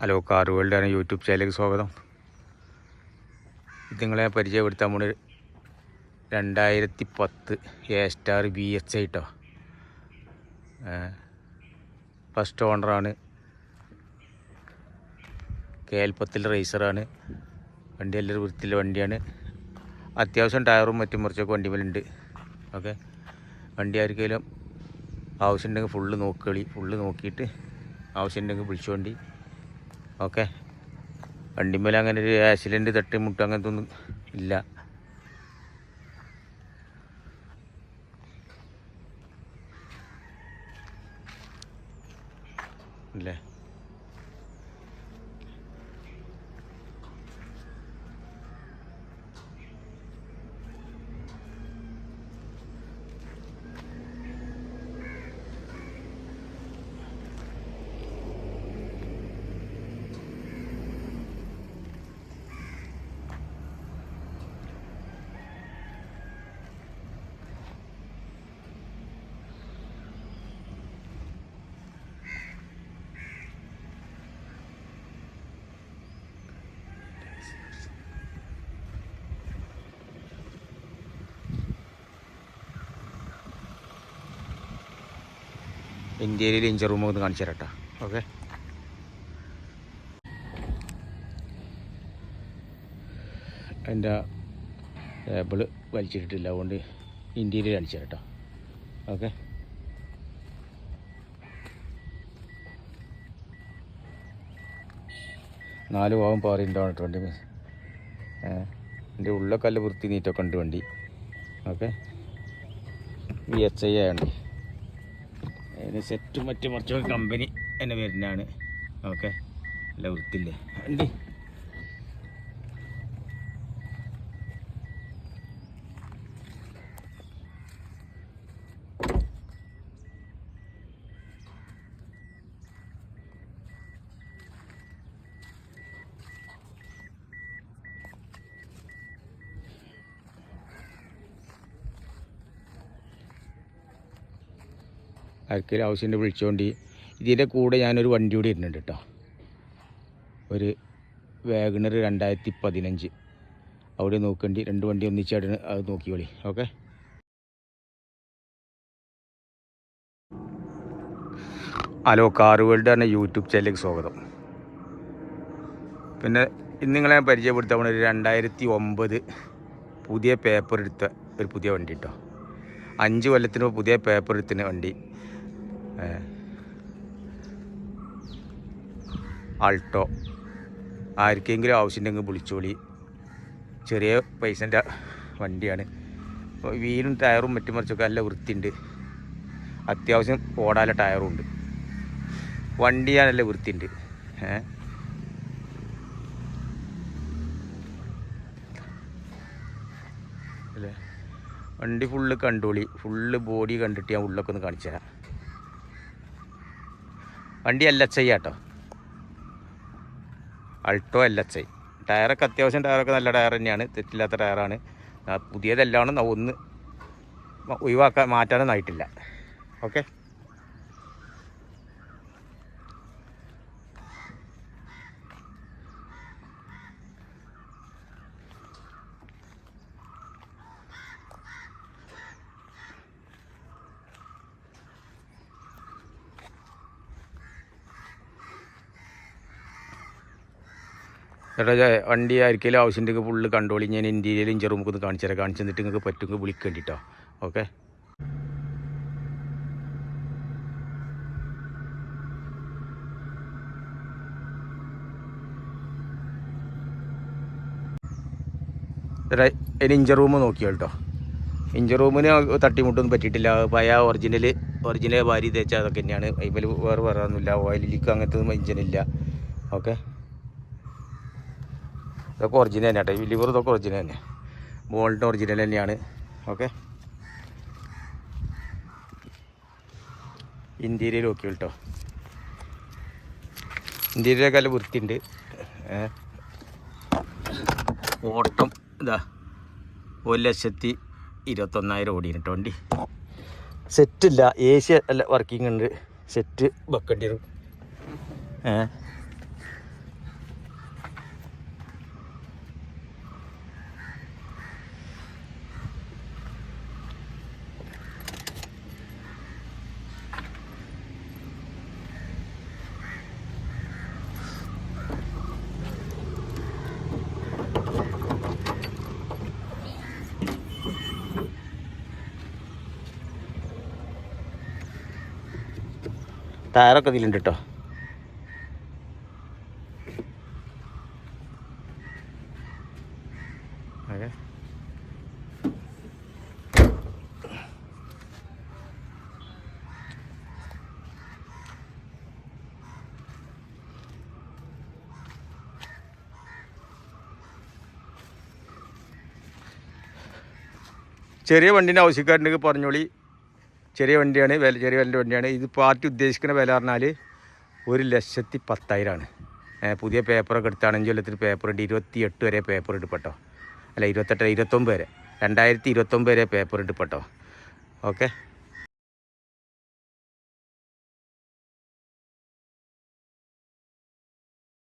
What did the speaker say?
Hello car world ആണ് YouTube ചാനലിലേക്ക് സ്വാഗതം. ഇത് നിങ്ങളെ പരിചയപ്പെടുത്താൻ പോണ രണ്ടായിരത്തി പത്ത് A star B H I കേട്ടോ ഫസ്റ്റ് ഓണറാണ് കേൽപ്പത്തിൽ റേസറാണ് വണ്ടി എല്ലാവരും വൃത്തിയിലെ വണ്ടിയാണ്. അത്യാവശ്യം ടയറും മറ്റും മറിച്ചൊക്കെ വണ്ടിമേലുണ്ട് ഓക്കെ. വണ്ടി ആർക്കെങ്കിലും ആവശ്യമുണ്ടെങ്കിൽ ഫുള്ള് നോക്കുകളി. ഫുള്ള് നോക്കിയിട്ട് ആവശ്യമുണ്ടെങ്കിൽ വിളിച്ചുകൊണ്ടി ഓക്കെ. വണ്ടിമേൽ അങ്ങനെ ഒരു ആക്സിഡന്റ് തട്ടി മുട്ട അങ്ങനത്തെ ഒന്നും ഇല്ല. ഇല്ലേ? ഇന്ത്യയിൽ ഇഞ്ചർ റൂം ഒന്ന് കാണിച്ചു തരട്ടോ. ഓക്കെ. എന്റെ ടേബിൾ വലിച്ചിട്ടിട്ടില്ല അതുകൊണ്ട് ഇന്ത്യയിൽ കാണിച്ചു തരട്ടോ. ഓക്കെ. നാല് ഭാഗം പാറിണ്ടാവും കേട്ടോ വണ്ടി. എന്റെ ഉള്ള കല്ല് വൃത്തി നീറ്റൊക്കെ ഉണ്ട് വണ്ടി. ഓക്കെ. വി എച്ച് ഐ ആണ് അതിന് സെറ്റും മറ്റും മറിച്ചൊക്കെ കമ്പനി എന്നെ വരുന്നതാണ് ഓക്കെ നല്ല വൃത്തില്ലേ വണ്ടി ആർക്കെങ്കിലും ആവശ്യമുണ്ട് വിളിച്ചുകൊണ്ട് ഇതിന്റെ കൂടെ ഞാനൊരു വണ്ടി കൂടി ഇരുന്നുണ്ട് കേട്ടോ ഒരു വാഗണർ രണ്ടായിരത്തി പതിനഞ്ച് അവിടെ നോക്കേണ്ടി. രണ്ട് വണ്ടി ഒന്നിച്ചായിട്ട് അത് നോക്കിയോളി ഓക്കെ? ഹലോ കാർ വേൾഡ് എന്ന യൂട്യൂബ് ചാനലിലേക്ക് സ്വാഗതം. പിന്നെ ഇന്ന് നിങ്ങളെ ഞാൻ പരിചയപ്പെടുത്താൻ ഒരു രണ്ടായിരത്തി ഒമ്പത് പുതിയ പേപ്പർ എടുത്ത ഒരു പുതിയ വണ്ടി കേട്ടോ അഞ്ച് കൊല്ലത്തിന് പുതിയ പേപ്പർ എടുത്തിന് വണ്ടി. ആൾട്ടോ. ആർക്കെങ്കിലും ആവശ്യമുണ്ടെങ്കിൽ വിളിച്ചോളി ചെറിയ പൈസന്റെ വണ്ടിയാണ്. വീലും ടയറും മറ്റും മറിച്ചൊക്കെ നല്ല വൃത്തിയുണ്ട്. അത്യാവശ്യം ഓടാല ടയറും ഉണ്ട്. വണ്ടി നല്ല വൃത്തിയുണ്ട്. ഏ. അല്ലേ? വണ്ടി ഫുള്ള് കണ്ടോളി ഫുള്ള് ബോഡി കണ്ടിട്ട് ഞാൻ ഉള്ളൊക്കെ ഒന്ന് കാണിച്ചു തരാം വണ്ടി L H I Alto. Alto L H I ടയറൊക്കെ അത്യാവശ്യം ടയറൊക്കെ നല്ല ടയർ തന്നെയാണ്. തെറ്റില്ലാത്ത ടയറാണ്. പുതിയതെല്ലാം ഒന്ന് ഒഴിവാക്കാൻ മാറ്റാനൊന്നും ആയിട്ടില്ല. ഓക്കെ? ചേട്ടാ വണ്ടി ആർക്കെങ്കിലും ആവശ്യമുണ്ടെങ്കിൽ ഫുള്ള് കണ്ടോളി ഞാൻ ഇന്ത്യയിൽ ഇഞ്ചർ റൂമൊക്കെ ഒന്ന് കാണിച്ചു തരാം. കാണിച്ചു തന്നിട്ട് നിങ്ങൾക്ക് പറ്റുമെങ്കിൽ വിളിക്കേണ്ടിട്ടോ ഓക്കെ ഇനി ഇഞ്ചർ റൂം നോക്കിയോ കേട്ടോ. ഇഞ്ചർ റൂമിന് തട്ടിമുട്ടൊന്നും പറ്റിയിട്ടില്ല. പഴയ ഒറിജിനൽ ഒറിജിനൽ ഭാര്യ തേച്ച അതൊക്കെ തന്നെയാണ്. അതിൽ വേറെ വേറെ ഒന്നുമില്ല. ഓയിൽ ലീക്ക് അങ്ങനത്തെ ഒന്നും ഇഞ്ചിനില്ല ഓക്കെ ഇതൊക്കെ ഒറിജിനൽ തന്നെ കേട്ടോ ഈ ലിവർ ഇതൊക്കെ ഒറിജിനൽ തന്നെ ബോൾഡ് ഒറിജിനൽ തന്നെയാണ്. ഓക്കെ ഇന്റീരിയർ നോക്കി കേട്ടോ ഇന്റീരിയറൊക്കെ നല്ല വൃത്തിയുണ്ട്. ഓട്ടം ഇതാ ഒരു ലക്ഷത്തി ഇരുപത്തൊന്നായിരം ഓടിയാണ് കേട്ടോ വണ്ടി. സെറ്റില്ല എ സി അല്ല വർക്കിംഗ് ഉണ്ട്. സെറ്റ് വെക്കേണ്ടി വരും. ഏ? ടയറൊക്കെ ഇതിലുണ്ട് കേട്ടോ ചെറിയ വണ്ടീന്റെ ആവശ്യക്കാരുണ്ടെങ്കിൽ പറഞ്ഞോളി. ചെറിയ വണ്ടിയാണ് വില ചെറിയ വിലന്റെ വണ്ടിയാണ്. ഇത് പാർട്ടി ഉദ്ദേശിക്കുന്ന വില പറഞ്ഞാൽ ഒരു ലക്ഷത്തി പത്തായിരമാണ് പുതിയ പേപ്പറൊക്കെ എടുത്താണെങ്കിൽ അഞ്ച് പേപ്പറുണ്ട് ഇരുപത്തി എട്ട് വരെ പേപ്പർ ഉണ്ട് പെട്ടോ അല്ല ഇരുപത്തെട്ട് ഇരുപത്തൊമ്പത് വരെ. രണ്ടായിരത്തി ഇരുപത്തൊമ്പത് വരെ പേപ്പർ ഉണ്ട് പെട്ടോ ഓക്കെ